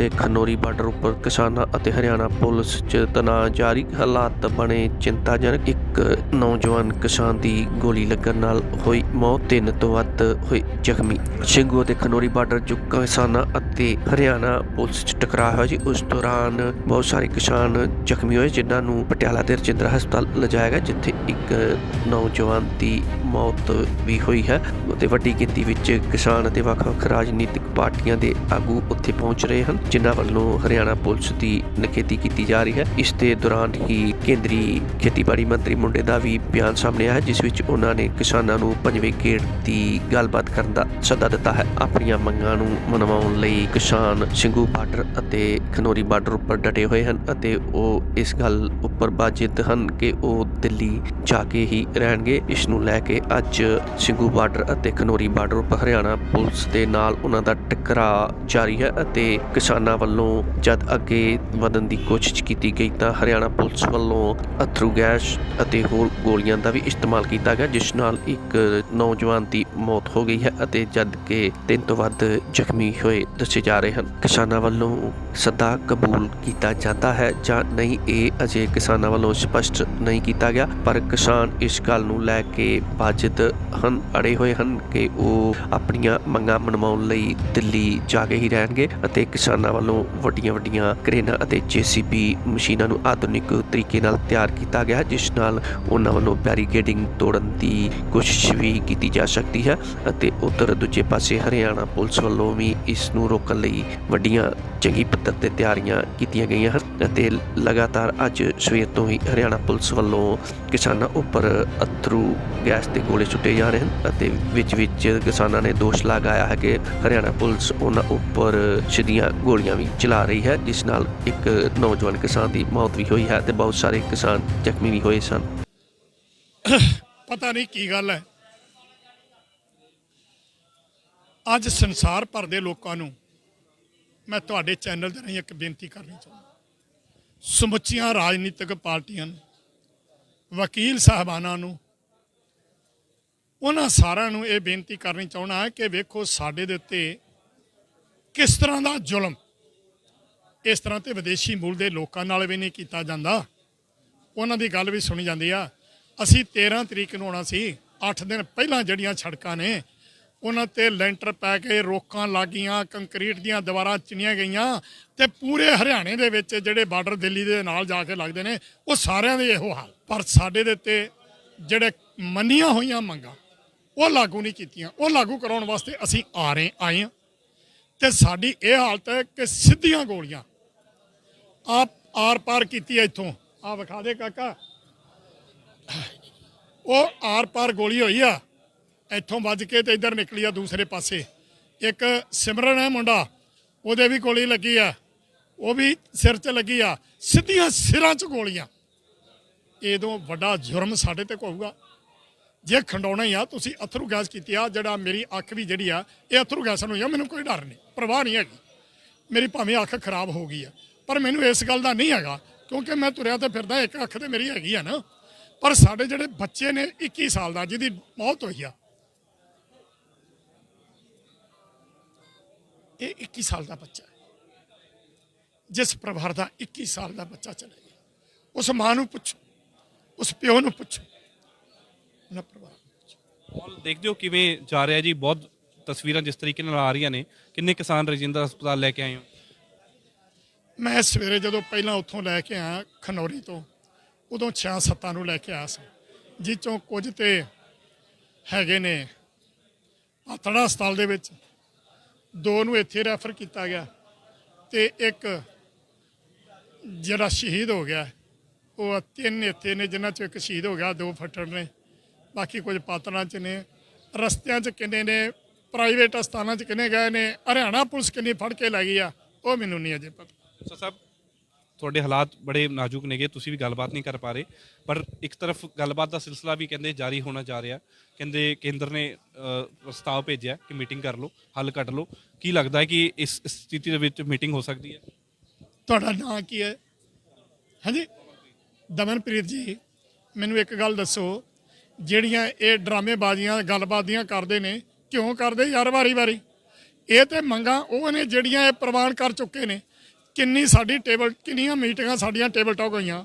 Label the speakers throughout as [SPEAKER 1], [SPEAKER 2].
[SPEAKER 1] ਅਤੇ ਖਨੌਰੀ ਬਾਰਡਰ ਉੱਪਰ ਕਿਸਾਨਾਂ ਅਤੇ ਹਰਿਆਣਾ ਪੁਲਿਸ 'ਚ ਤਣਾਅ ਜਾਰੀ। ਹਾਲਾਤ ਬਣੇ ਚਿੰਤਾਜਨਕ। ਇੱਕ ਨੌਜਵਾਨ ਕਿਸਾਨ ਦੀ ਗੋਲੀ ਲੱਗਣ ਨਾਲ ਹੋਈ ਮੌਤ, ਤਿੰਨ ਤੋਂ ਵੱਧ ਹੋਏ ਜ਼ਖਮੀ। ਸਿੰਘੂ ਅਤੇ ਖਨੌਰੀ ਬਾਰਡਰ 'ਚ ਕਿਸਾਨਾਂ ਅਤੇ ਹਰਿਆਣਾ ਪੁਲਿਸ 'ਚ ਟਕਰਾਅ ਹੋਇਆ ਜੀ। ਉਸ ਦੌਰਾਨ ਬਹੁਤ ਸਾਰੇ ਕਿਸਾਨ ਜ਼ਖਮੀ ਹੋਏ, ਜਿਨ੍ਹਾਂ ਨੂੰ ਪਟਿਆਲਾ ਦੇ ਰਜਿੰਦਰਾ ਹਸਪਤਾਲ ਲਿਜਾਇਆ ਗਿਆ, ਜਿੱਥੇ ਇੱਕ ਨੌਜਵਾਨ ਦੀ ਮੌਤ ਵੀ ਹੋਈ ਹੈ ਅਤੇ ਵੱਡੀ ਗਿਣਤੀ ਵਿੱਚ ਕਿਸਾਨ ਅਤੇ ਵੱਖ-ਵੱਖ ਰਾਜਨੀਤਿਕ ਪਾਰਟੀਆਂ ਦੇ ਆਗੂ ਉੱਥੇ ਪਹੁੰਚ ਰਹੇ ਹਨ। ਜਿਨ੍ਹਾਂ ਵੱਲੋਂ ਹਰਿਆਣਾ ਪੁਲਿਸ ਦੀ ਨਿਖੇਧੀ ਕੀਤੀ ਜਾ ਰਹੀ ਹੈ। ਇਸ ਦੇ ਦੌਰਾਨ ਹੀ ਕੇਂਦਰੀ ਖੇਤੀਬਾੜੀ ਮੰਤਰੀ ਮੁੰਡੇ ਦਾ ਵੀ ਬਿਆਨ ਸਾਹਮਣੇ ਆਇਆ ਹੈ, ਜਿਸ ਵਿੱਚ ਉਹਨਾਂ ਨੇ ਕਿਸਾਨਾਂ ਨੂੰ ਪੰਜਵੇਂ ਗੇੜ ਦੀ ਗੱਲਬਾਤ ਕਰਨ ਦਾ ਸੱਦਾ ਦਿੱਤਾ ਹੈ। ਆਪਣੀਆਂ ਮੰਗਾਂ ਨੂੰ ਮਨਵਾਉਣ ਲਈ ਕਿਸਾਨ ਸਿੰਘੂ ਬਾਰਡਰ ਅਤੇ ਖਨੌਰੀ ਬਾਰਡਰ ਉੱਪਰ ਡਟੇ ਹੋਏ ਹਨ ਅਤੇ ਉਹ ਇਸ ਗੱਲ ਉੱਪਰ ਬਾਜਿਤ ਹਨ ਕਿ ਉਹ ਦਿੱਲੀ ਜਾ ਕੇ ਹੀ ਰਹਿਣਗੇ। ਇਸ ਨੂੰ ਲੈ ਕੇ ਅੱਜ ਸਿੰਘੂ ਬਾਰਡਰ ਅਤੇ ਖਨੌਰੀ ਬਾਰਡਰ ਉੱਪਰ ਹਰਿਆਣਾ ਪੁਲਿਸ ਦੇ ਨਾਲ ਉਹਨਾਂ ਦਾ ਟਕਰਾਅ ਜਾਰੀ ਹੈ ਅਤੇ ਕਿਸਾਨ ਵੱਲੋਂ ਜਦ ਅੱਗੇ ਵਧਣ ਦੀ ਕੋਸ਼ਿਸ਼ ਕੀਤੀ ਗਈ ਤਾਂ ਹਰਿਆਣਾ ਪੁਲਿਸ ਵੱਲੋਂ ਅਥਰੂ ਗੈਸ ਅਤੇ ਹੋਰ ਗੋਲੀਆਂ ਦਾ ਵੀ ਇਸਤੇਮਾਲ ਕੀਤਾ ਗਿਆ, ਜਿਸ ਨਾਲ ਇੱਕ ਨੌਜਵਾਨ ਦੀ ਮੌਤ ਹੋ ਗਈ ਹੈ ਅਤੇ ਜਦ ਕਿ ਤਿੰਨ ਤੋਂ ਵੱਧ ਜ਼ਖਮੀ ਹੋਏ ਦੱਸੇ ਜਾ ਰਹੇ ਹਨ। ਕਿਸਾਨਾਂ ਵੱਲੋਂ ਸੱਦਾ ਕਬੂਲ ਕੀਤਾ ਜਾਂਦਾ ਹੈ ਜਾਂ ਨਹੀਂ, ਇਹ ਅਜੇ ਕਿਸਾਨਾਂ ਵੱਲੋਂ ਸਪਸ਼ਟ ਨਹੀਂ ਕੀਤਾ ਗਿਆ, ਪਰ ਕਿਸਾਨ ਇਸ ਗੱਲ ਨੂੰ ਲੈ ਕੇ ਬਾਜਿਤ ਹਨ, ਅੜੇ ਹੋਏ ਹਨ ਕਿ ਉਹ ਆਪਣੀਆਂ ਮੰਗਾਂ ਮਨਵਾਉਣ ਲਈ ਦਿੱਲੀ ਜਾ ਕੇ ਹੀ ਰਹਿਣਗੇ ਅਤੇ ਕਿਸਾਨਾਂ ਵੱਲੋਂ ਵੱਡੀਆਂ ਵੱਡੀਆਂ ਕਰੇਨਾਂ ਅਤੇ ਜੀਸੀਬੀ ਮਸ਼ੀਨਾਂ ਨੂੰ ਆਧੁਨਿਕ ਤਰੀਕੇ ਨਾਲ ਤਿਆਰ ਕੀਤਾ ਗਿਆ ਹੈ, ਜਿਸ ਨਾਲ ਉਹਨਾਂ ਵੱਲੋਂ ਬੈਰੀਕੇਡਿੰਗ ਤੋੜਨ ਦੀ ਕੋਸ਼ਿਸ਼ ਵੀ ਕੀਤੀ ਜਾ ਸਕਦੀ ਹੈ ਅਤੇ ਉਧਰ ਦੂਜੇ ਪਾਸੇ ਹਰਿਆਣਾ ਪੁਲਿਸ ਵੱਲੋਂ ਵੀ ਇਸ ਨੂੰ ਰੋਕਣ ਲਈ ਵੱਡੀਆਂ ਚੰਗੀ ਪੱਧਰ ਤੇ ਤਿਆਰੀਆਂ ਕੀਤੀਆਂ ਗਈਆਂ ਹਨ ਅਤੇ ਲਗਾਤਾਰ ਅੱਜ ਸਵੇਰ ਤੋਂ ਹੀ ਹਰਿਆਣਾ ਪੁਲਿਸ ਵੱਲੋਂ ਕਿਸਾਨਾਂ ਉੱਪਰ ਅਥਰੂ ਗੈਸ ਦੇ ਗੋਲੇ ਸੁੱਟੇ ਜਾ ਰਹੇ ਹਨ ਅਤੇ ਵਿੱਚ ਵਿੱਚ ਕਿਸਾਨਾਂ ਨੇ ਦੋਸ਼ ਲਗਾਇਆ ਹੈ ਕਿ ਹਰਿਆਣਾ ਪੁਲਿਸ ਉਹਨਾਂ ਉੱਪਰ ਸਿੱਧੀਆਂ ਗੋਲੀਆਂ ਵੀ ਚਲਾ ਰਹੀ ਹੈ, ਜਿਸ ਨਾਲ ਇੱਕ ਨੌਜਵਾਨ ਕਿਸਾਨ ਦੀ ਮੌਤ ਵੀ ਹੋਈ ਹੈ ਤੇ ਬਹੁਤ ਸਾਰੇ ਕਿਸਾਨ ਜ਼ਖਮੀ ਵੀ ਹੋਏ ਸਨ।
[SPEAKER 2] ਪਤਾ ਨਹੀਂ ਕੀ ਗੱਲ ਹੈ। ਅੱਜ ਸੰਸਾਰ ਭਰ ਦੇ ਲੋਕਾਂ ਨੂੰ ਮੈਂ ਤੁਹਾਡੇ ਚੈਨਲ ਦੇ ਰਾਹੀਂ ਇੱਕ ਬੇਨਤੀ ਕਰਨੀ ਚਾਹੁੰਦਾ ਸਮੁੱਚੀਆਂ ਰਾਜਨੀਤਿਕ ਪਾਰਟੀਆਂ ਨੂੰ, ਵਕੀਲ ਸਾਹਿਬਾਨਾਂ ਨੂੰ, ਉਹਨਾਂ ਸਾਰਿਆਂ ਨੂੰ ਇਹ ਬੇਨਤੀ ਕਰਨੀ ਚਾਹੁੰਦਾ ਹੈ ਕਿ ਵੇਖੋ ਸਾਡੇ ਦੇ ਉੱਤੇ ਕਿਸ ਤਰ੍ਹਾਂ ਦਾ ਜ਼ੁਲਮ ਇਸ ਤਰ੍ਹਾਂ ਤੇ ਵਿਦੇਸ਼ੀ ਮੂਲ ਦੇ ਲੋਕਾਂ ਨਾਲ ਵੀ ਨਹੀਂ ਕੀਤਾ ਜਾਂਦਾ। ਉਹਨਾਂ ਦੀ ਗੱਲ ਵੀ ਸੁਣੀ ਜਾਂਦੀ ਆ। ਅਸੀਂ 13 ਤਰੀਕ ਨੂੰ ਆਉਣਾ ਸੀ। 8 ਦਿਨ ਪਹਿਲਾਂ ਜਿਹੜੀਆਂ ਸੜਕਾਂ ਨੇ, ਉਹਨਾਂ ਤੇ ਲੈਂਟਰ ਪੈ ਕੇ ਰੋਕਾਂ ਲੱਗੀਆਂ, ਕੰਕਰੀਟ ਦੀਆਂ ਦੀਵਾਰਾਂ ਚਿਣੀਆਂ ਗਈਆਂ ਤੇ ਪੂਰੇ ਹਰਿਆਣੇ ਦੇ ਵਿੱਚ ਜਿਹੜੇ ਬਾਰਡਰ ਦਿੱਲੀ ਦੇ ਨਾਲ ਜਾ ਕੇ ਲੱਗਦੇ ਨੇ, ਉਹ ਸਾਰਿਆਂ ਦੇ ਇਹੋ ਹਾਲ। ਪਰ ਸਾਡੇ ਦੇ ਉੱਤੇ ਜਿਹੜੇ ਮੰਨੀਆਂ ਹੋਈਆਂ ਮੰਗਾਂ, ਉਹ ਲਾਗੂ ਨਹੀਂ ਕੀਤੀਆਂ। ਉਹ ਲਾਗੂ ਕਰਾਉਣ ਵਾਸਤੇ ਅਸੀਂ ਆ ਰਹੇ, ਆਏ ਹਾਂ। ਤੇ ਸਾਡੀ ਇਹ ਹਾਲਤ ਹੈ ਕਿ ਸਿੱਧੀਆਂ ਗੋਲੀਆਂ ਆਪ ਆਰ ਪਾਰ ਕੀਤੀ ਹੈ ਇੱਥੋਂ। ਆ ਵਿਖਾ ਦੇ ਕਾਕਾ। ਉਹ ਆਰ ਪਾਰ ਗੋਲੀ ਹੋਈ ਆ। ਇੱਥੋਂ ਵੱਜ ਕੇ ਤੇ ਇੱਧਰ ਨਿਕਲੀ ਆ ਦੂਸਰੇ ਪਾਸੇ। ਇੱਕ ਸਿਮਰਨ ਹੈ ਮੁੰਡਾ, ਉਹਦੇ ਵੀ ਗੋਲੀ ਲੱਗੀ ਆ। ਉਹ ਵੀ ਸਿਰ 'ਚ ਲੱਗੀ ਆ। ਸਿੱਧੀਆਂ ਸਿਰਾਂ 'ਚ ਗੋਲੀਆਂ। ਇਹਦੋਂ ਵੱਡਾ ਜੁਰਮ ਸਾਡੇ ਤੇ ਹੋਊਗਾ ਜੇ ਖੰਡਾਉਣਾ ਹੀ ਆ, ਤੁਸੀਂ ਅਥਰੂ ਗੈਸ ਕੀਤੀ ਆ, ਜਿਹੜਾ ਮੇਰੀ ਅੱਖ ਵੀ ਜਿਹੜੀ ਆ, ਇਹ ਅਥਰੂ ਗੈਸ ਨੂੰ ਹੀ ਆ, ਮੈਨੂੰ ਕੋਈ ਡਰ ਨਹੀਂ, ਪਰਵਾਹ ਨਹੀਂ ਹੈਗੀ। ਮੇਰੀ ਭਾਵੇਂ ਅੱਖ ਖਰਾਬ ਹੋ ਗਈ ਆ। ਪਰ ਮੈਨੂੰ ਇਸ ਗੱਲ ਦਾ ਨਹੀਂ ਹੈਗਾ, ਕਿਉਂਕਿ ਮੈਂ ਤੁਰਿਆ ਤੇ ਫਿਰਦਾ, ਇੱਕ ਅੱਖ ਤੇ ਮੇਰੀ ਹੈਗੀ ਆ ਨਾ। ਪਰ ਸਾਡੇ ਜਿਹੜੇ ਬੱਚੇ ਨੇ 21 ਸਾਲ ਦਾ, ਜਿਹਦੀ ਮੌਤ ਹੋਈ ਆ, ਇਹ 21 ਸਾਲ ਦਾ ਬੱਚਾ ਜਿਸ ਪਰਿਵਾਰ ਦਾ 21 ਸਾਲ ਦਾ ਬੱਚਾ ਚਲੇ ਗਿਆ। ਉਸ ਮਾਂ ਨੂੰ ਪੁੱਛੋ, ਉਸ ਪਿਓ ਨੂੰ ਪੁੱਛੋ, ਉਹਨਾਂ ਪਰਿਵਾਰ ਨੂੰ
[SPEAKER 3] ਦੇਖਦੇ ਹੋ ਕਿਵੇਂ ਜਾ ਰਿਹਾ ਜੀ? ਬਹੁਤ ਤਸਵੀਰਾਂ ਜਿਸ ਤਰੀਕੇ ਨਾਲ ਆ ਰਹੀਆਂ ਨੇ। ਕਿੰਨੇ ਕਿਸਾਨ ਰਜਿੰਦਰ ਹਸਪਤਾਲ ਲੈ ਕੇ ਆਏ ਹੋ?
[SPEAKER 2] ਮੈਂ ਸਵੇਰੇ ਜਦੋਂ ਪਹਿਲਾਂ ਉੱਥੋਂ ਲੈ ਕੇ ਆਇਆ ਖਨੌਰੀ ਤੋਂ, ਉਦੋਂ 6-7 ਨੂੰ ਲੈ ਕੇ ਆਇਆ ਸੀ ਜਿਸ ਚੋਂ ਕੁਝ ਤੇ ਹੈਗੇ ਨੇ ਆਤੜਾ ਹਸਪਤਾਲ ਦੇ ਵਿੱਚ। ਦੋ ਨੂੰ ਇੱਥੇ ਰੈਫਰ ਕੀਤਾ ਗਿਆ ਤੇ ਇੱਕ ਜਿਹੜਾ ਸ਼ਹੀਦ ਹੋ ਗਿਆ, ਉਹ ਤਿੰਨ ਇੱਥੇ ਨੇ, ਜਿਨ੍ਹਾਂ ਚੋਂ ਇੱਕ ਸ਼ਹੀਦ ਹੋ ਗਿਆ, ਦੋ ਫੱਟੜ ਨੇ, ਬਾਕੀ ਕੁਝ ਪਾਤੜਾਂ ਚ ਨੇ। ਰਸਤਿਆਂ ਚ ਕਿੰਨੇ ਨੇ ਪ੍ਰਾਈਵੇਟ ਹਸਪਤਾਲਾਂ ਚ ਕਿੰਨੇ ਗਏ ਨੇ, ਹਰਿਆਣਾ ਪੁਲਿਸ ਕਿੰਨੀ ਫੜ ਕੇ ਲੈ ਗਈ ਆ, ਉਹ ਮੈਨੂੰ ਨਹੀਂ ਅਜੇ ਪਤਾ।
[SPEAKER 3] ਸੋ ਸਾਹਿਬ ਤੁਹਾਡੇ ਹਾਲਾਤ ਬੜੇ ਨਾਜ਼ੁਕ ਨੇਗੇ ਤੁਸੀਂ ਵੀ ਗੱਲਬਾਤ ਨਹੀਂ ਕਰ ਪਾ ਰਹੇ। ਪਰ ਇੱਕ ਤਰਫ ਗੱਲਬਾਤ ਦਾ ਸਿਲਸਿਲਾ ਵੀ ਕਹਿੰਦੇ ਜਾਰੀ ਹੋਣਾ ਜਾ ਰਿਹਾ। ਕਹਿੰਦੇ ਕੇਂਦਰ ਨੇ ਅ, ਪ੍ਰਸਤਾਵ ਭੇਜਿਆ ਕਿ ਮੀਟਿੰਗ ਕਰ ਲਓ ਹੱਲ ਕੱਢ ਲਓ। ਕੀ ਲੱਗਦਾ ਹੈ ਕਿ ਇਸ ਇਸ ਸਥਿਤੀ ਦੇ ਵਿੱਚ ਮੀਟਿੰਗ ਹੋ ਸਕਦੀ ਹੈ?
[SPEAKER 2] ਤੁਹਾਡਾ ਨਾਂ ਕੀ ਹੈ? ਹਾਂਜੀ? ਦਮਨਪ੍ਰੀਤ ਜੀ ਮੈਨੂੰ ਇੱਕ ਗੱਲ ਦੱਸੋ। ਜਿਹੜੀਆਂ ਇਹ ਡਰਾਮੇਬਾਜ਼ੀਆਂ ਗੱਲਬਾਤ ਦੀਆਂ ਕਰਦੇ ਨੇ ਕਿਉਂ ਕਰਦੇ ਯਾਰ ਵਾਰੀ ਵਾਰੀ ਇਹ ਤੇ ਮੰਗਾਂ ਉਹ ਨੇ ਜਿਹੜੀਆਂ ਇਹ ਪ੍ਰਵਾਨ ਕਰ ਚੁੱਕੇ ਨੇ। ਕਿੰਨੀ ਸਾਡੀ ਟੇਬਲ ਕਿੰਨੀਆਂ ਮੀਟਿੰਗਾਂ ਸਾਡੀਆਂ ਟੇਬਲ ਟਾਕ ਹੋਈਆਂ।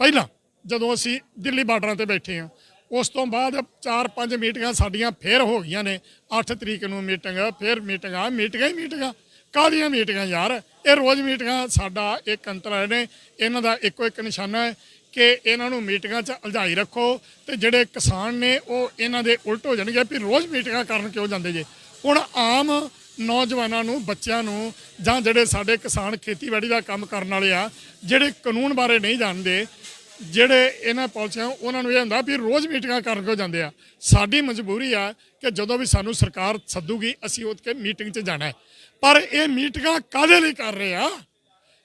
[SPEAKER 2] ਪਹਿਲਾਂ ਜਦੋਂ ਅਸੀਂ ਦਿੱਲੀ ਬਾਰਡਰਾਂ ਤੇ ਬੈਠੇ ਹਾਂ, ਉਸ ਤੋਂ ਬਾਅਦ 4-5 ਮੀਟਿੰਗਾਂ ਸਾਡੀਆਂ ਫੇਰ ਹੋ ਗਈਆਂ ਨੇ। 8 ਤਰੀਕ ਨੂੰ ਮੀਟਿੰਗ, ਫੇਰ ਮੀਟਿੰਗਾਂ ਮੀਟਿੰਗਾਂ ਹੀ ਮੀਟਿੰਗਾਂ। ਕਾਹਦੀਆਂ ਮੀਟਿੰਗਾਂ ਯਾਰ? ਇਹ ਰੋਜ਼ ਮੀਟਿੰਗਾਂ ਸਾਡਾ ਇੱਕ ਅੰਤਰ ਨੇ। ਇਹਨਾਂ ਦਾ ਇੱਕੋ ਇੱਕ ਨਿਸ਼ਾਨਾ ਹੈ ਕਿ ਇਹਨਾਂ ਨੂੰ ਮੀਟਿੰਗਾਂ 'ਚ ਉਲਝਾਈ ਰੱਖੋ ਤੇ ਜਿਹੜੇ ਕਿਸਾਨ ਨੇ ਉਹ ਇਹਨਾਂ ਦੇ ਉਲਟ ਹੋ ਜਾਣਗੇ ਵੀ ਰੋਜ਼ ਮੀਟਿੰਗਾਂ ਕਰਨ ਕਿਉਂ ਜਾਂਦੇ ਜੇ? ਹੁਣ ਆਮ ਨੌਜਵਾਨਾਂ ਨੂੰ ਬੱਚਿਆਂ ਨੂੰ ਜਾਂ ਜਿਹੜੇ ਸਾਡੇ ਕਿਸਾਨ ਖੇਤੀਬਾੜੀ ਦਾ ਕੰਮ ਕਰਨ ਵਾਲੇ ਆ ਜਿਹੜੇ ਕਾਨੂੰਨ ਬਾਰੇ ਨਹੀਂ ਜਾਣਦੇ ਜਿਹੜੇ ਇਹਨਾਂ ਪਾਲਿਸੀਆਂ ਉਹਨਾਂ ਨੂੰ ਇਹ ਹੁੰਦਾ ਵੀ ਰੋਜ਼ ਮੀਟਿੰਗਾਂ ਕਰਨ ਕਿਉਂ ਜਾਂਦੇ ਆ। ਸਾਡੀ ਮਜਬੂਰੀ ਆ ਕਿ ਜਦੋਂ ਵੀ ਸਾਨੂੰ ਸਰਕਾਰ ਸੱਦੂਗੀ ਅਸੀਂ ਉੱਥੇ ਮੀਟਿੰਗ 'ਚ ਜਾਣਾ ਹੈ। ਪਰ ਇਹ ਮੀਟਿੰਗਾਂ ਕਾਦੇ ਲਈ ਕਰ ਰਹੇ ਆ?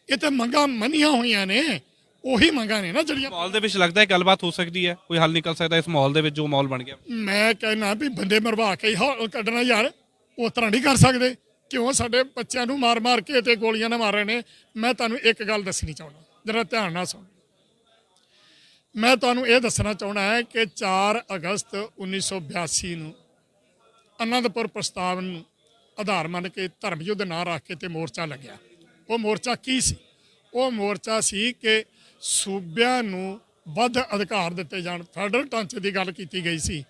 [SPEAKER 2] ਇਹ ਤਾਂ ਮੰਗਾਂ ਮੰਨੀਆਂ ਹੋਈਆਂ ਨੇ ਉਹੀ ਮੰਗਾਂ ਨੇ ਨਾ ਜਿਹੜੀਆਂ
[SPEAKER 3] ਮਾਹੌਲ ਦੇ ਵਿੱਚ ਲੱਗਦਾ ਹੈ ਗੱਲਬਾਤ ਹੋ ਸਕਦੀ ਹੈ ਕੋਈ ਹੱਲ ਨਿਕਲ ਸਕਦਾ ਇਸ ਮਾਹੌਲ ਦੇ ਵਿੱਚ ਜੋ ਮਾਹੌਲ ਬਣ ਗਿਆ।
[SPEAKER 2] ਮੈਂ ਕਹਿਣਾ ਵੀ ਬੰਦੇ ਮਰਵਾ ਕੇ ਹੀ ਹੌਲ ਕੱਢਣਾ ਯਾਰ। ਉਸ ਤਰ੍ਹਾਂ ਨਹੀਂ ਕਰ ਸਕਦੇ। ਕਿਉਂ? ਸਾਡੇ ਬੱਚਿਆਂ ਨੂੰ ਮਾਰ-ਮਾਰ ਕੇ ਤੇ ਗੋਲੀਆਂ ਨਾਲ ਮਾਰ ਰਹੇ ਨੇ। ਮੈਂ ਤੁਹਾਨੂੰ ਇੱਕ ਗੱਲ ਦੱਸਣੀ ਚਾਹੁੰਦਾ। ਜਰਾ ਧਿਆਨ ਨਾਲ ਸੁਣ। ਮੈਂ ਤੁਹਾਨੂੰ ਇਹ ਦੱਸਣਾ ਚਾਹੁੰਦਾ ਹੈ ਕਿ 4 ਅਗਸਤ 1982 ਨੂੰ ਅਨੰਦਪੁਰ ਪ੍ਰਸਤਾਵ ਨੂੰ ਆਧਾਰ ਮੰਨ ਕੇ ਧਰਮ ਯੁੱਧ ਨਾਂ ਰੱਖ ਕੇ ਤੇ ਮੋਰਚਾ ਲੱਗਿਆ। ਉਹ ਮੋਰਚਾ ਕੀ ਸੀ? ਉਹ ਮੋਰਚਾ ਸੀ ਕਿ ਸੂਬਿਆਂ ਨੂੰ ਵੱਧ ਅਧਿਕਾਰ ਦਿੱਤੇ ਜਾਣ। ਫੈਡਰਲ ਢਾਂਚੇ ਦੀ ਗੱਲ ਕੀਤੀ ਗਈ ਸੀ।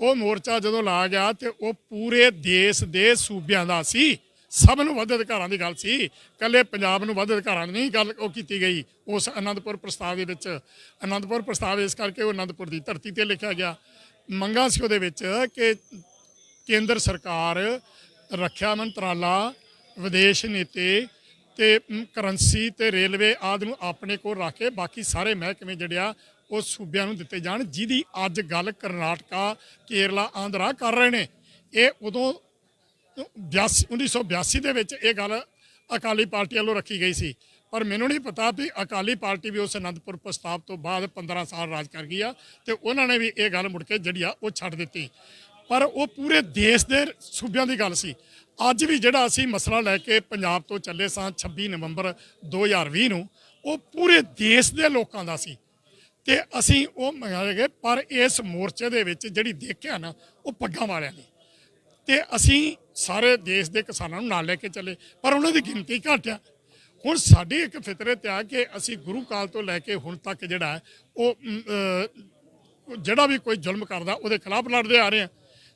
[SPEAKER 2] ਉਹ ਮੋਰਚਾ ਜਦੋਂ ਲਾ ਗਿਆ ਤੇ ਉਹ ਪੂਰੇ ਦੇਸ਼ ਦੇ ਸੂਬਿਆਂ ਦਾ ਸੀ। ਸਭ ਨੂੰ ਵੱਧ ਅਧਿਕਾਰਾਂ ਦੀ ਗੱਲ ਸੀ। ਕੱਲੇ ਪੰਜਾਬ ਨੂੰ ਵੱਧ ਅਧਿਕਾਰਾਂ ਦੀ ਨਹੀਂ ਗੱਲ ਉਹ ਕੀਤੀ ਗਈ। ਉਸ ਅਨੰਦਪੁਰ ਪ੍ਰਸਤਾਵ ਦੇ ਵਿੱਚ, ਅਨੰਦਪੁਰ ਪ੍ਰਸਤਾਵ ਇਸ ਕਰਕੇ ਉਹ ਅਨੰਦਪੁਰ ਦੀ ਧਰਤੀ ਤੇ ਲਿਖਿਆ ਗਿਆ। ਮੰਗਾਂ ਸੀ ਉਹਦੇ ਵਿੱਚ ਕਿ ਕੇਂਦਰ ਸਰਕਾਰ, ਰੱਖਿਆ ਮੰਤਰਾਲਾ, ਵਿਦੇਸ਼ ਨੀਤੀ ਤੇ ਕਰੰਸੀ ਤੇ ਰੇਲਵੇ ਆਦਿ ਨੂੰ ਆਪਣੇ ਕੋਲ ਰੱਖ ਕੇ ਬਾਕੀ ਸਾਰੇ ਮਹਿਕਮੇ ਜਿਹੜੇ ਆ, ਉਹ ਸੂਬਿਆਂ ਨੂੰ ਦਿੱਤੇ ਜਾਣ, ਜਿਹਦੀ ਅੱਜ ਗੱਲ ਕਰਨਾਟਕਾ, ਕੇਰਲਾ, ਆਂਧਰਾ ਕਰ ਰਹੇ ਨੇ। ਇਹ ਉਦੋਂ 82 1982 ਦੇ ਵਿੱਚ ਇਹ ਗੱਲ ਅਕਾਲੀ ਪਾਰਟੀ ਵੱਲੋਂ ਰੱਖੀ ਗਈ ਸੀ। ਪਰ ਮੈਨੂੰ ਨਹੀਂ ਪਤਾ ਵੀ ਅਕਾਲੀ ਪਾਰਟੀ ਵੀ ਉਸ ਅਨੰਦਪੁਰ ਪ੍ਰਸਤਾਵ ਤੋਂ ਬਾਅਦ 15 ਸਾਲ ਰਾਜ ਕਰ ਗਈ ਆ ਤੇ ਉਹਨਾਂ ਨੇ ਵੀ ਇਹ ਗੱਲ ਮੁੜ ਕੇ ਜਿਹੜੀ ਆ, ਉਹ ਛੱਡ ਦਿੱਤੀ। ਪਰ ਉਹ ਪੂਰੇ ਦੇਸ਼ ਦੇ ਸੂਬਿਆਂ ਦੀ ਗੱਲ ਸੀ। ਅੱਜ ਵੀ ਜਿਹੜਾ ਅਸੀਂ ਮਸਲਾ ਲੈ ਕੇ ਪੰਜਾਬ ਤੋਂ ਚੱਲੇ ਸਾਂ 26 ਨਵੰਬਰ 2020 ਨੂੰ, ਉਹ ਪੂਰੇ ਦੇਸ਼ ਦੇ ਲੋਕਾਂ ਦਾ ਸੀ। ਤੇ ਅਸੀਂ ਉਹ ਮੰਗਾਏਗੇ ਪਰ ਇਸ ਮੋਰਚੇ ਦੇ ਵਿੱਚ ਜਿਹੜੀ ਦੇਖਿਆ ਨਾ, ਉਹ ਪੱਗਾਂ ਵਾਲਿਆਂ ਦੀ। ਤੇ ਅਸੀਂ ਸਾਰੇ ਦੇਸ਼ ਦੇ ਕਿਸਾਨਾਂ ਨੂੰ ਨਾਲ ਲੈ ਕੇ ਚੱਲੇ, ਪਰ ਉਹਨਾਂ ਦੀ ਗਿਣਤੀ ਘੱਟ ਆ। ਹੁਣ ਸਾਡੀ ਇੱਕ ਫਿਤਰਤ ਆ ਕਿ ਅਸੀਂ ਗੁਰੂ ਕਾਲ ਤੋਂ ਲੈ ਕੇ ਹੁਣ ਤੱਕ ਜਿਹੜਾ ਉਹ ਜਿਹੜਾ ਵੀ ਕੋਈ ਜ਼ੁਲਮ ਕਰਦਾ, ਉਹਦੇ ਖਿਲਾਫ ਲੜਦੇ ਆ ਰਹੇ ਆ।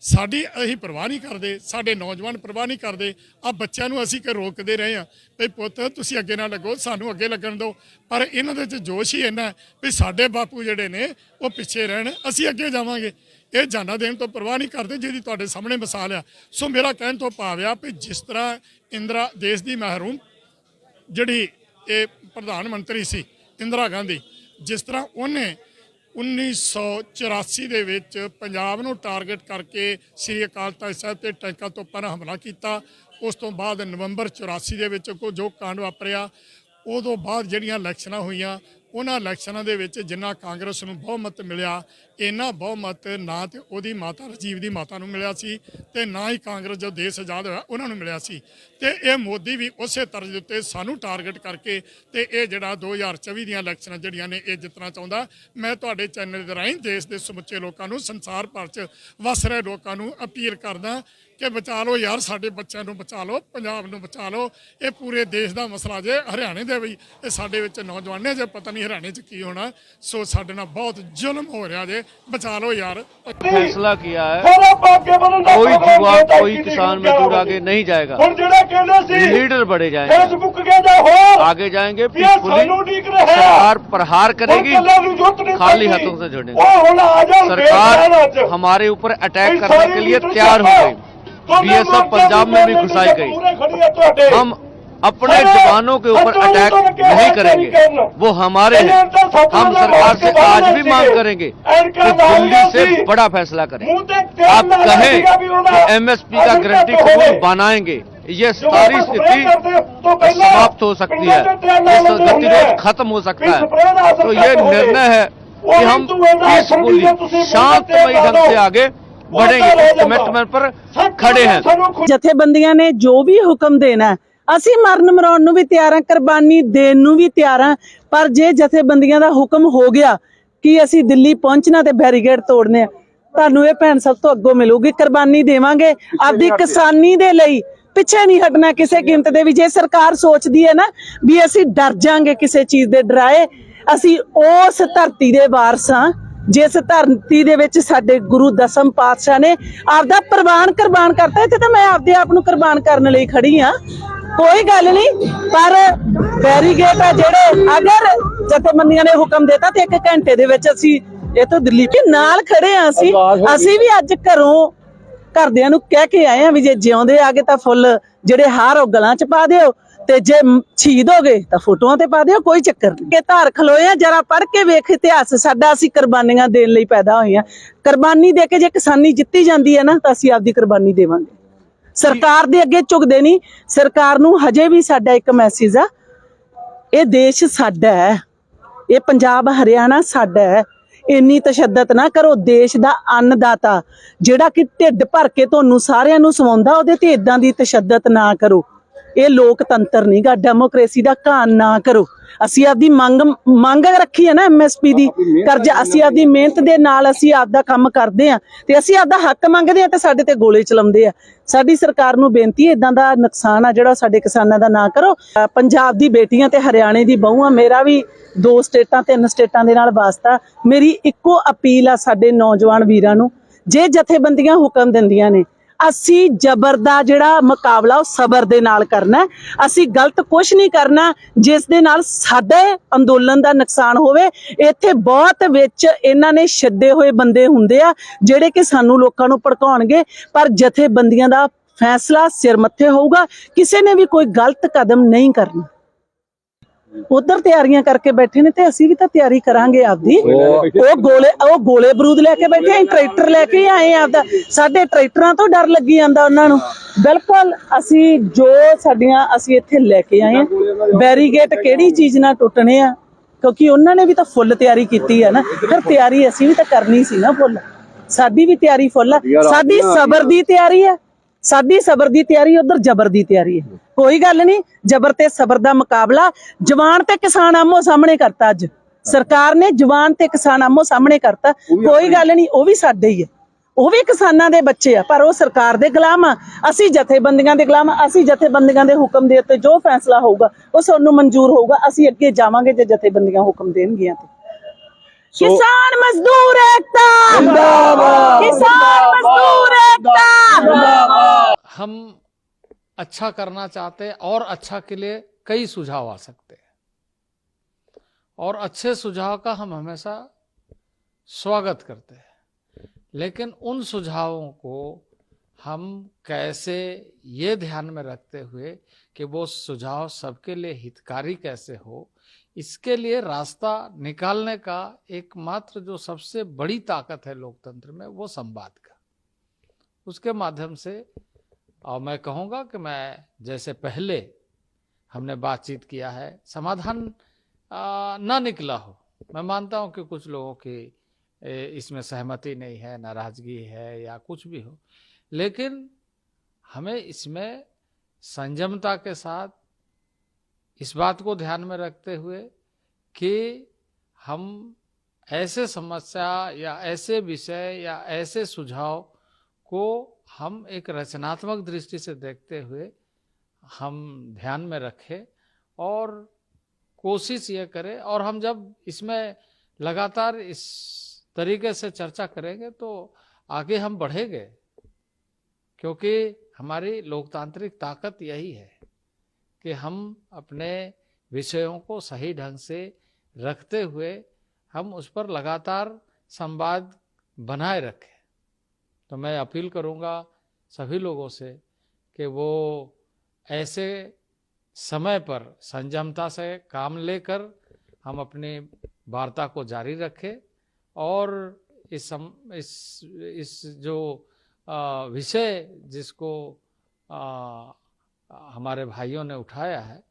[SPEAKER 2] ਸਾਡੀ ਅਸੀਂ ਪਰਵਾਹ ਨਹੀਂ ਕਰਦੇ, ਸਾਡੇ ਨੌਜਵਾਨ ਪਰਵਾਹ ਨਹੀਂ ਕਰਦੇ ਆ ਬੱਚਿਆਂ ਨੂੰ ਅਸੀਂ ਕਿ ਰੋਕਦੇ ਰਹੇ ਆ ਵੀ ਪੁੱਤ, ਤੁਸੀਂ ਅੱਗੇ ਨਾ ਲੱਗੋ, ਸਾਨੂੰ ਅੱਗੇ ਲੱਗਣ ਦਿਓ। ਪਰ ਇਹਨਾਂ ਦੇ ਵਿੱਚ ਜੋਸ਼ ਹੀ ਇੰਨਾ ਵੀ ਸਾਡੇ ਬਾਪੂ ਜਿਹੜੇ ਨੇ, ਉਹ ਪਿੱਛੇ ਰਹਿਣ, ਅਸੀਂ ਅੱਗੇ ਜਾਵਾਂਗੇ। ਇਹ ਜਾਨਾਂ ਦੇਣ ਤੋਂ ਪਰਵਾਹ ਨਹੀਂ ਕਰਦੇ ਜਿਹਦੀ ਤੁਹਾਡੇ ਸਾਹਮਣੇ ਮਿਸਾਲ ਆ। ਸੋ ਮੇਰਾ ਕਹਿਣ ਤੋਂ ਭਾਵ ਆ ਵੀ ਜਿਸ ਤਰ੍ਹਾਂ ਇੰਦਰਾ, ਦੇਸ਼ ਦੀ ਮਹਿਰੂਮ ਜਿਹੜੀ ਇਹ ਪ੍ਰਧਾਨ ਮੰਤਰੀ ਸੀ, ਇੰਦਰਾ ਗਾਂਧੀ, ਜਿਸ ਤਰ੍ਹਾਂ ਉਹਨੇ 1984 ਦੇ ਵਿੱਚ ਪੰਜਾਬ ਨੂੰ ਟਾਰਗੇਟ ਕਰਕੇ ਸ੍ਰੀ ਅਕਾਲ ਤਖਤ ਸਾਹਿਬ ਤੇ ਟੈਂਕਾਂ ਤੋਂ ਪਰ ਹਮਲਾ ਕੀਤਾ। ਉਸ ਤੋਂ ਬਾਅਦ ਨਵੰਬਰ 84 ਦੇ ਵਿੱਚ ਕੋ ਜੋ ਕਾਂਡ ਵਾਪਰਿਆ, ਉਦੋਂ ਬਾਅਦ ਜਿਹੜੀਆਂ ਇਲੈਕਸ਼ਨਾਂ ਹੋਈਆਂ ਉਹਨਾਂ ਇਲੈਕਸ਼ਨਾਂ ਦੇ ਵਿੱਚ ਜਿੰਨਾ ਕਾਂਗਰਸ ਨੂੰ ਬਹੁਮਤ ਮਿਲਿਆ, ਇੰਨਾ ਬਹੁਮਤ ਨਾ ਤੇ ਉਹਦੀ ਮਾਤਾ ਰਾਜੀਵ ਦੀ ਮਾਤਾ ਨੂੰ ਮਿਲਿਆ ਸੀ ਤੇ ਨਾ ਹੀ ਕਾਂਗਰਸ ਜੋ ਦੇਸ਼ ਆਜ਼ਾਦ ਹੋਇਆ ਉਹਨਾਂ ਨੂੰ ਮਿਲਿਆ ਸੀ। ਤੇ ਇਹ ਮੋਦੀ ਵੀ ਉਸੇ ਤਰਜ਼ ਦੇ ਉੱਤੇ ਸਾਨੂੰ ਟਾਰਗੇਟ ਕਰਕੇ ਤੇ ਇਹ ਜਿਹੜਾ 2024 ਦੀਆਂ ਇਲੈਕਸ਼ਨਾਂ ਜਿਹੜੀਆਂ ਨੇ ਇਹ ਜਿੱਤਣਾ ਚਾਹੁੰਦਾ। ਮੈਂ ਤੁਹਾਡੇ ਚੈਨਲ ਦੇ ਰਾਹੀਂ ਦੇਸ਼ ਦੇ ਸਮੁੱਚੇ ਲੋਕਾਂ ਨੂੰ, ਸੰਸਾਰ ਭਰ 'ਚ ਵਸ ਰਹੇ ਲੋਕਾਂ ਨੂੰ ਅਪੀਲ ਕਰਦਾ ਕਿ ਬਚਾ ਲਓ ਯਾਰ ਸਾਡੇ ਬੱਚਿਆਂ ਨੂੰ ਬਚਾ ਲਓ ਪੰਜਾਬ ਨੂੰ ਬਚਾ ਲਓ ਇਹ ਪੂਰੇ ਦੇਸ਼ ਦਾ ਮਸਲਾ ਜੇ ਹਰਿਆਣੇ ਦੇ ਵੀ ਇਹ ਸਾਡੇ ਵਿੱਚ ਨੌਜਵਾਨ ਨੇ ਜੇ ਪਤਾ ਨਹੀਂ ਹਰਿਆਣੇ 'ਚ ਕੀ ਹੋਣਾ ਸੋ ਸਾਡੇ ਨਾਲ ਬਹੁਤ ਜ਼ੁਲਮ ਹੋ ਰਿਹਾ ਜੇ ਬਚਾ ਲਓ ਯਾਰ
[SPEAKER 4] फैसला किया है
[SPEAKER 5] ਹੁਣ ਆਪਾਂ ਅੱਗੇ ਵਧਣ ਦਾ
[SPEAKER 4] कोई
[SPEAKER 5] ਪ੍ਰੋਗਰਾਮ
[SPEAKER 4] युवा
[SPEAKER 5] ਕੀਤਾ,
[SPEAKER 4] कोई
[SPEAKER 5] ਕੀਤੀ
[SPEAKER 4] किसान
[SPEAKER 5] ਕੀਤਾ
[SPEAKER 4] मजदूर
[SPEAKER 5] ਹੋਵੇ।
[SPEAKER 4] आगे नहीं जाएगा
[SPEAKER 5] ਹੁਣ ਜਿਹੜਾ ਕਹਿੰਦੇ ਸੀ
[SPEAKER 4] लीडर बढ़े जाएंगे
[SPEAKER 5] ਫੇਸਬੁੱਕ ਕਹਿੰਦਾ ਹੋਰ
[SPEAKER 4] आगे जाएंगे
[SPEAKER 5] ਵੀ ਇਹ ਸਾਨੂੰ
[SPEAKER 4] पीसफुली
[SPEAKER 5] ਠੀਕ ਰਿਹਾ
[SPEAKER 4] सरकार प्रहार
[SPEAKER 5] ਹੁਣ
[SPEAKER 4] करेगी
[SPEAKER 5] ਗੱਲਾਂ ਨੂੰ ਜੁੱਤ ਨਹੀਂ
[SPEAKER 4] खाली
[SPEAKER 5] ਪੈਂਦੀ।
[SPEAKER 4] हाथों से जुड़ेंगे
[SPEAKER 5] ਉਹ ਹੁਣ ਆ ਜਾਣ
[SPEAKER 4] सरकार
[SPEAKER 5] ਬੇਗਾਨਾ ਚ।
[SPEAKER 4] हमारे ऊपर अटैक
[SPEAKER 5] ਇਹ
[SPEAKER 4] करने
[SPEAKER 5] ਸਾਰੀ
[SPEAKER 4] के लिए
[SPEAKER 5] लीडरशिप
[SPEAKER 4] तैयार हो
[SPEAKER 5] ਹੈ।
[SPEAKER 4] गई
[SPEAKER 5] ਦੋਨੇ
[SPEAKER 4] बीएसएफ पंजाब में भी घुसाई गई। हम अपने जवानों के ऊपर अटैक नहीं करेंगे। वो हमारे हैं हम सरकार से आज भी मांग करेंगे कि दिल्ली से बड़ा फैसला करें। आप कहें कि एमएसपी का गारंटी कानून बनाएँगे? ये सारी स्थिति समाप्त हो सकती है। गतिरोध खत्म हो सकता है। तो ये निर्णय है कि हम पीसफुली शांतमयी ढंग से आगे बढ़ेंगे
[SPEAKER 5] तो रह
[SPEAKER 4] इस
[SPEAKER 5] जाऊंगा।
[SPEAKER 4] कमिटमेंट पर
[SPEAKER 5] सब
[SPEAKER 4] खड़े हैं
[SPEAKER 5] ਸਾਨੂੰ खुद
[SPEAKER 6] ਜਥੇਬੰਦੀਆਂ ਨੇ ਜੋ ਵੀ ਹੁਕਮ ਦੇਣਾ ਹੈ, ਅਸੀਂ ਮਰਨ ਮਰਾਉਣ ਨੂੰ ਵੀ ਤਿਆਰ ਹਾਂ ਕੁਰਬਾਨੀ ਦੇਣ ਨੂੰ ਵੀ ਤਿਆਰ ਹਾਂ ਪਰ ਜੇ ਜਥੇਬੰਦੀਆਂ ਦਾ ਹੁਕਮ ਹੋ ਗਿਆ ਕਿ ਅਸੀਂ ਦਿੱਲੀ ਪਹੁੰਚਣਾ ਤੇ ਬੈਰੀਗੇਡ ਤੋੜਨੇ ਆ ਤੁਹਾਨੂੰ ਇਹ ਭੈਣ ਸਭ ਤੋਂ ਅੱਗੋਂ ਮਿਲੂਗੀ ਕੁਰਬਾਨੀ ਦੇਵਾਂਗੇ ਆਪਦੀ ਕਿਸਾਨੀ ਦੇ ਲਈ ਪਿੱਛੇ ਨਹੀਂ ਹਟਣਾ ਕਿਸੇ ਕੀਮਤ ਦੇ ਵੀ ਜੇ ਸਰਕਾਰ ਸੋਚਦੀ ਹੈ ਨਾ ਵੀ ਅਸੀਂ ਡਰ ਜਾਾਂਗੇ ਕਿਸੇ ਚੀਜ਼ ਦੇ ਡਰਾਏ ਅਸੀਂ ਉਸ ਧਰਤੀ ਦੇ ਵਾਰਸ ਹਾਂ ਜਿਸ ਧਰਤੀ ਦੇ ਵਿੱਚ ਸਾਡੇ ਗੁਰੂ ਦਸਮ ਪਾਤਸ਼ਾਹ ਨੇ ਆਪਦਾ ਪ੍ਰਵਾਨ ਕੁਰਬਾਨ ਕਰਤਾ ਇੱਥੇ ਤਾਂ ਮੈਂ ਆਪਦੇ ਆਪ ਨੂੰ ਕੁਰਬਾਨ ਕਰਨ ਲਈ ਖੜੀ ਹਾਂ। ਕੋਈ ਗੱਲ ਨਹੀਂ ਪਰ ਬੈਰੀਗੇਟ ਆ ਜਿਹੜੇ ਅਗਰ ਜਥੇਬੰਦੀਆਂ ਨੇ ਹੁਕਮ ਦਿੱਤਾ ਤੇ ਇੱਕ ਘੰਟੇ ਦੇ ਵਿੱਚ ਅਸੀਂ ਇਥੋਂ ਦਿੱਲੀ ਤੇ ਨਾਲ ਖੜੇ ਆ ਅਸੀਂ ਅਸੀਂ ਵੀ ਅੱਜ ਘਰੋਂ ਘਰਦਿਆਂ ਨੂੰ ਕਹਿ ਕੇ ਆਏ ਆ ਵੀ ਜੇ ਜਿਉਂਦੇ ਆਗੇ ਤਾਂ ਫੁੱਲ ਜਿਹੜੇ ਹਾਰ ਉਹ ਗਲਾਂ 'ਚ ਪਾ ਦਿਓ। ਤੇ ਜੇ ਸ਼ਹੀਦ ਹੋ ਗਏ ਤਾਂ ਫੋਟੋਆਂ ਤੇ ਪਾ ਦਿਓ, ਕੋਈ ਚੱਕਰ ਨਹੀਂ। ਕਿ ਧਾਰ ਖਲੋਏ ਆ, ਜਰਾ ਪੜ੍ਹ ਕੇ ਵੇਖ ਇਤਿਹਾਸ, ਸਾਡਾ ਅਸੀਂ ਕੁਰਬਾਨੀਆਂ ਦੇਣ ਲਈ ਪੈਦਾ ਹੋਏ ਆ। ਕੁਰਬਾਨੀ ਦੇ ਕੇ ਜੇ ਕਿਸਾਨੀ ਜਿੱਤੀ ਜਾਂਦੀ ਹੈ ਨਾ, ਤਾਂ ਅਸੀਂ ਆਪਦੀ ਕੁਰਬਾਨੀ ਦੇਵਾਂਗੇ। ਸਰਕਾਰ ਦੇ ਅੱਗੇ ਝੁਕਦੇ ਨਹੀਂ, ਸਰਕਾਰ ਨੂੰ ਹਜੇ ਵੀ ਸਾਡਾ ਇੱਕ ਮੈਸੇਜ ਆ, ਇਹ ਦੇਸ਼ ਸਾਡਾ ਹੈ, ਇਹ ਪੰਜਾਬ ਹਰਿਆਣਾ ਸਾਡਾ ਹੈ। ਇੰਨੀ ਤਸ਼ੱਦਦ ਨਾ ਕਰੋ, ਦੇਸ਼ ਦਾ ਅੰਨਦਾਤਾ, ਜਿਹੜਾ ਕਿ ਢਿੱਡ ਭਰ ਕੇ ਤੁਹਾਨੂੰ ਸਾਰਿਆਂ ਨੂੰ ਸਵਾਉਂਦਾ, ਉਹਦੇ ਤੇ ਇਦਾਂ ਦੀ ਤਸ਼ੱਦਦ ਨਾ ਕਰੋ। ਇਹ ਲੋਕਤੰਤਰ ਨਹੀਂਗਾ ਡੈਮੋਕ੍ਰੇਸੀ ਦਾ ਘਾਣ ਨਾ ਕਰੋ। ਅਸੀਂ ਆਪਦੀ ਮੰਗ ਮੰਗ ਰੱਖੀ ਹੈ ਨਾ ਐਮਐਸਪੀ ਦੀ ਕਰਜ਼ਾ ਅਸੀਂ ਆਪਦੀ ਮਿਹਨਤ ਦੇ ਨਾਲ ਅਸੀਂ ਆਪਦਾ ਕੰਮ ਕਰਦੇ ਆ ਤੇ ਅਸੀਂ ਆਪਦਾ ਹੱਕ ਮੰਗਦੇ ਆ ਤੇ ਸਾਡੇ ਤੇ ਗੋਲੇ ਚਲਾਉਂਦੇ ਆ ਸਾਡੀ ਸਰਕਾਰ ਨੂੰ ਬੇਨਤੀ ਹੈ ਇਦਾਂ ਦਾ ਨੁਕਸਾਨ ਆ ਜਿਹੜਾ ਸਾਡੇ ਕਿਸਾਨਾਂ ਦਾ ਨਾ ਕਰੋ। ਪੰਜਾਬ ਦੀ ਬੇਟੀਆਂ ਤੇ ਹਰਿਆਣੇ ਦੀ ਬਹੂਆਂ ਮੇਰਾ ਵੀ ਦੋ ਸਟੇਟਾਂ ਤਿੰਨ ਸਟੇਟਾਂ ਦੇ ਨਾਲ ਵਾਸਤਾ। ਮੇਰੀ ਇੱਕੋ ਅਪੀਲ ਆ ਸਾਡੇ ਨੌਜਵਾਨ ਵੀਰਾਂ ਨੂੰ ਜੇ ਜਥੇਬੰਦੀਆਂ ਹੁਕਮ ਦਿੰਦੀਆਂ ਨੇ ਅਸੀਂ ਜ਼ਬਰ ਦਾ ਜਿਹੜਾ ਮੁਕਾਬਲਾ ਉਹ ਸਬਰ ਦੇ ਨਾਲ ਕਰਨਾ ਅਸੀਂ ਗਲਤ ਕੁਝ ਨਹੀਂ ਕਰਨਾ, ਜਿਸ ਦੇ ਨਾਲ ਸਾਡੇ ਅੰਦੋਲਨ ਦਾ ਨੁਕਸਾਨ ਹੋਵੇ। ਇੱਥੇ ਬਹੁਤ ਵਿੱਚ ਇਹਨਾਂ ਨੇ ਛੱਡੇ ਹੋਏ ਬੰਦੇ ਹੁੰਦੇ ਆ, ਜਿਹੜੇ ਕਿ ਸਾਨੂੰ ਲੋਕਾਂ ਨੂੰ ਭੜਕਾਉਣਗੇ। ਪਰ ਜਥੇਬੰਦੀਆਂ ਦਾ ਫੈਸਲਾ ਸਿਰ ਮੱਥੇ ਹੋਊਗਾ। ਕਿਸੇ ਨੇ ਵੀ ਕੋਈ ਗਲਤ ਕਦਮ ਨਹੀਂ ਕਰਨਾ। ਉਧਰ ਤਿਆਰੀਆਂ ਕਰਕੇ ਬੈਠੇ ਨੇ ਤੇ ਅਸੀਂ ਵੀ ਤਾਂ ਤਿਆਰੀ ਕਰਾਂਗੇ ਆਪਦੀ। ਉਹ ਗੋਲੇ ਉਹ ਗੋਲੇ ਬਰੂਦ ਲੈ ਕੇ ਬੈਠੇ ਆ ਟਰੈਕਟਰ ਲੈ ਕੇ ਆਏ ਆਪਦਾ। ਸਾਡੇ ਟਰੈਕਟਰਾਂ ਤੋਂ ਡਰ ਲੱਗੀ ਜਾਂਦਾ ਉਹਨਾਂ ਨੂੰ। ਬਿਲਕੁਲ ਅਸੀਂ ਜੋ ਸਾਡੀਆਂ ਅਸੀਂ ਇੱਥੇ ਲੈ ਕੇ ਆਏ ਆ, ਬੈਰੀਗੇਟ ਕਿਹੜੀ ਚੀਜ਼ ਨਾਲ ਟੁੱਟਣੇ ਆ? ਕਿਉਂਕਿ ਉਹਨਾਂ ਨੇ ਵੀ ਤਾਂ ਫੁੱਲ ਤਿਆਰੀ ਕੀਤੀ ਆ ਨਾ। ਫਿਰ ਤਿਆਰੀ ਅਸੀਂ ਵੀ ਤਾਂ ਕਰਨੀ ਸੀ ਨਾ ਫੁੱਲ। ਸਾਡੀ ਵੀ ਤਿਆਰੀ ਫੁੱਲ ਆ। ਸਾਡੀ ਸਬਰ ਦੀ ਤਿਆਰੀ ਆ। ਸਾਡੀ ਸਬਰ ਦੀ ਤਿਆਰੀ ਉਧਰ ਜ਼ਬਰ ਦੀ ਤਿਆਰੀ ਹੈ। ਕੋਈ ਗੱਲ ਨਹੀਂ ਜ਼ਬਰ ਤੇ ਸਬਰ ਦਾ ਮੁਕਾਬਲਾ ਜਵਾਨ ਤੇ ਕਿਸਾਨ ਆਮੋ ਸਾਹਮਣੇ ਕਰਤਾ ਅੱਜ। ਸਰਕਾਰ ਨੇ ਜਵਾਨ ਤੇ ਕਿਸਾਨ ਆਮੋ ਸਾਹਮਣੇ ਕਰਤਾ। ਕੋਈ ਗੱਲ ਨਹੀਂ ਉਹ ਵੀ ਸਾਡੇ ਹੀ ਹੈ। ਉਹ ਵੀ ਕਿਸਾਨਾਂ ਦੇ ਬੱਚੇ ਆ ਪਰ ਉਹ ਸਰਕਾਰ ਦੇ ਗੁਲਾਮ ਆ। ਅਸੀਂ ਜਥੇਬੰਦੀਆਂ ਦੇ ਗੁਲਾਮ ਆ ਅਸੀਂ ਜਥੇਬੰਦੀਆਂ ਦੇ ਹੁਕਮ ਦੇ ਉੱਤੇ ਜੋ ਫੈਸਲਾ ਹੋਊਗਾ ਉਹ ਸਾਨੂੰ ਮਨਜ਼ੂਰ ਹੋਊਗਾ। ਅਸੀਂ ਅੱਗੇ ਜਾਵਾਂਗੇ ਜੇ ਜਥੇਬੰਦੀਆਂ ਹੁਕਮ ਦੇਣਗੀਆਂ ਤੇ। So, किसान मजदूर एकता। किसान मजदूर एकता।
[SPEAKER 7] हम अच्छा करना चाहते हैं और अच्छा के लिए कई सुझाव आ सकते हैं। और अच्छे सुझाव का हम हमेशा स्वागत करते हैं। लेकिन उन सुझावों को हम कैसे ये ध्यान में रखते हुए कि वो सुझाव सबके लिए हितकारी कैसे हो, इसके लिए रास्ता निकालने का एकमात्र जो सबसे बड़ी ताकत है लोकतंत्र में, वो संवाद का। उसके माध्यम से, और मैं कहूँगा कि मैं जैसे पहले हमने बातचीत किया है, समाधान ना निकला हो। मैं मानता हूँ कि कुछ लोगों की इसमें सहमति नहीं है, नाराज़गी है या कुछ भी हो। लेकिन हमें इसमें संयमता के साथ इस बात को ध्यान में रखते हुए कि हम ऐसे समस्या या ऐसे विषय या ऐसे सुझाव को हम एक रचनात्मक दृष्टि से देखते हुए हम ध्यान में रखें और कोशिश ये करें। और हम जब इसमें लगातार इस तरीके से चर्चा करेंगे तो आगे हम बढ़ेंगे। क्योंकि हमारी लोकतांत्रिक ताकत यही है कि हम अपने विषयों को सही ढंग से रखते हुए हम उस पर लगातार संवाद बनाए रखें। तो मैं अपील करूँगा सभी लोगों से कि वो ऐसे समय पर संयमता से काम लेकर हम अपनी वार्ता को जारी रखें और इस सम, इस इस जो विषय जिसको आ, हमारे भाइयों ने उठाया है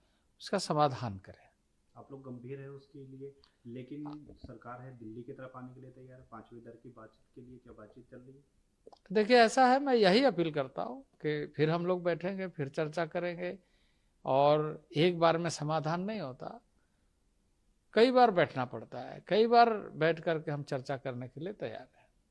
[SPEAKER 7] उसका समाधान करें।
[SPEAKER 8] आप लोग गंभीर है उसके लिए लेकिन सरकार है दिल्ली की तरफ़ आने के लिए तैयार है। पांचवी दर की बातचीत के लिए क्या बातचीत चल रही है?
[SPEAKER 7] देखिए ऐसा है मैं यही अपील करता हूँ कि फिर हम लोग बैठेंगे फिर चर्चा करेंगे और एक बार में समाधान नहीं होता कई बार बैठना पड़ता है। कई बार बैठ करके हम चर्चा करने के लिए तैयार हैं।